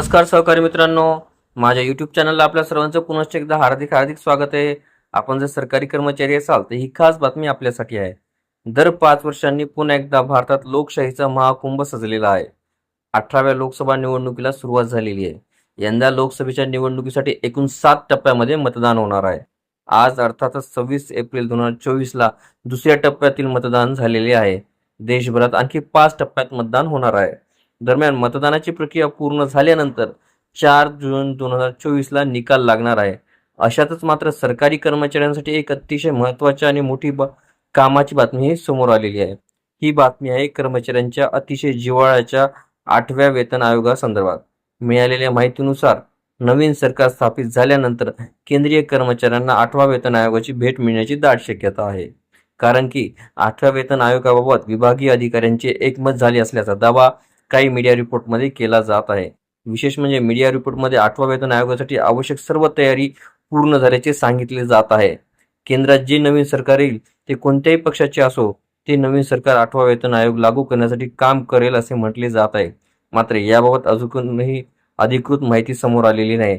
नमस्कार सहकारी मित्रांनो. माझ्या युट्यूब चॅनलला आपल्या सर्वांचं पुनश्च एकदा हार्दिक हार्दिक स्वागत आहे. आपण जर सरकारी कर्मचारी असाल तर ही खास बातमी आपल्यासाठी आहे. दर पाच वर्षांनी पुन्हा एकदा भारतात लोकशाहीचा महाकुंभ सजलेला आहे. अठराव्या लोकसभा निवडणुकीला सुरुवात झालेली आहे. यंदा लोकसभेच्या निवडणुकीसाठी एकूण सात टप्प्यामध्ये मतदान होणार आहे. आज अर्थातच सव्वीस एप्रिल दोन हजार चोवीसला दुसऱ्या टप्प्यातील मतदान झालेले आहे. देशभरात आणखी पाच टप्प्यात मतदान होणार आहे. दरम्यान मतदानाची प्रक्रिया पूर्ण झाल्यानंतर चार जून दोन हजार चोवीसला निकाल लागणार आहे. अशातच मात्र सरकारी कर्मचाऱ्यांसाठी एक अतिशय महत्त्वाची आणि मोठी बा कामाची बातमी ही समोर आलेली आहे. ही बातमी आहे कर्मचाऱ्यांच्या अतिशय जिव्हाळ्याच्या आठव्या वेतन आयोगासंदर्भात. मिळालेल्या माहितीनुसार नवीन सरकार स्थापित झाल्यानंतर केंद्रीय कर्मचाऱ्यांना आठवा वेतन आयोगाची भेट मिळण्याची दाट शक्यता आहे. कारण की आठव्या वेतन आयोगाबाबत विभागीय अधिकाऱ्यांचे एकमत झाले असल्याचा दावा काही मीडिया रिपोर्टमध्ये केला जात आहे. विशेष म्हणजे मीडिया रिपोर्टमध्ये आठवा वेतन आयोगासाठी आवश्यक सर्व तयारी पूर्ण झाल्याचे सांगितले जात आहे. केंद्रात जे नवीन सरकार येईल ते कोणत्याही पक्षाचे असो ते नवीन सरकार आठवा वेतन आयोग लागू करण्यासाठी काम करेल असे म्हटले जात आहे. मात्र याबाबत अजूनही अधिकृत माहिती समोर आलेली नाही.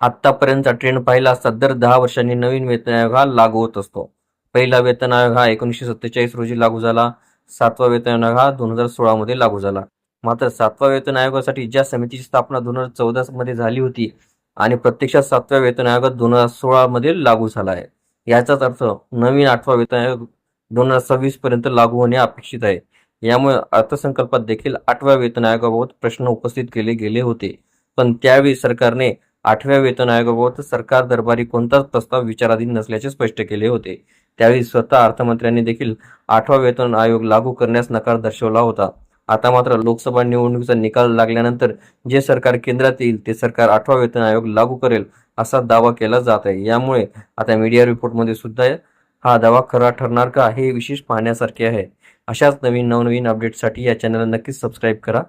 आतापर्यंतचा ट्रेंड पाहिला असता दर दहा वर्षांनी नवीन वेतन आयोग हा लागू होत असतो. पहिला वेतन आयोग हा एकोणीसशे सत्तेचाळीस रोजी लागू झाला. सातवा वेतन आयोग हा दोन हजार सोळामध्ये लागू झाला. मात्र सातव्या वेतन आयोगासाठी ज्या समितीची स्थापना दोन हजार चौदा मध्ये झाली होती आणि प्रत्यक्षात सातव्या वेतन आयोगात दोन हजार सोळा मध्ये लागू झाला आहे. याचाच अर्थ नवीन आठवा वेतन आयोग दोन हजार सव्वीस पर्यंत लागू होणे अपेक्षित आहे. यामुळे अर्थसंकल्पात देखील आठव्या वेतन आयोगाबाबत प्रश्न उपस्थित केले गेले होते. पण त्यावेळी सरकारने आठव्या वेतन आयोगाबाबत सरकार दरबारी कोणताच प्रस्ताव विचाराधीन नसल्याचे स्पष्ट केले होते. त्यावेळी स्वतः अर्थमंत्र्यांनी देखील आठवा वेतन आयोग लागू करण्यास नकार दर्शवला होता. आता मात्र लोकसभा निवडणुकीचा निकाल लागल्यानंतर जे सरकार केंद्रात येईल ते सरकार आठवा वेतन आयोग लागू करेल असा दावा केला जात आहे. यामुळे आता मीडिया रिपोर्टमध्ये सुद्धा हा दावा खरा ठरणार का हे विशेष पाहण्यासारखे आहे. अशाच नवीन नवनवीन अपडेटसाठी या चॅनलला नक्कीच सबस्क्राईब करा.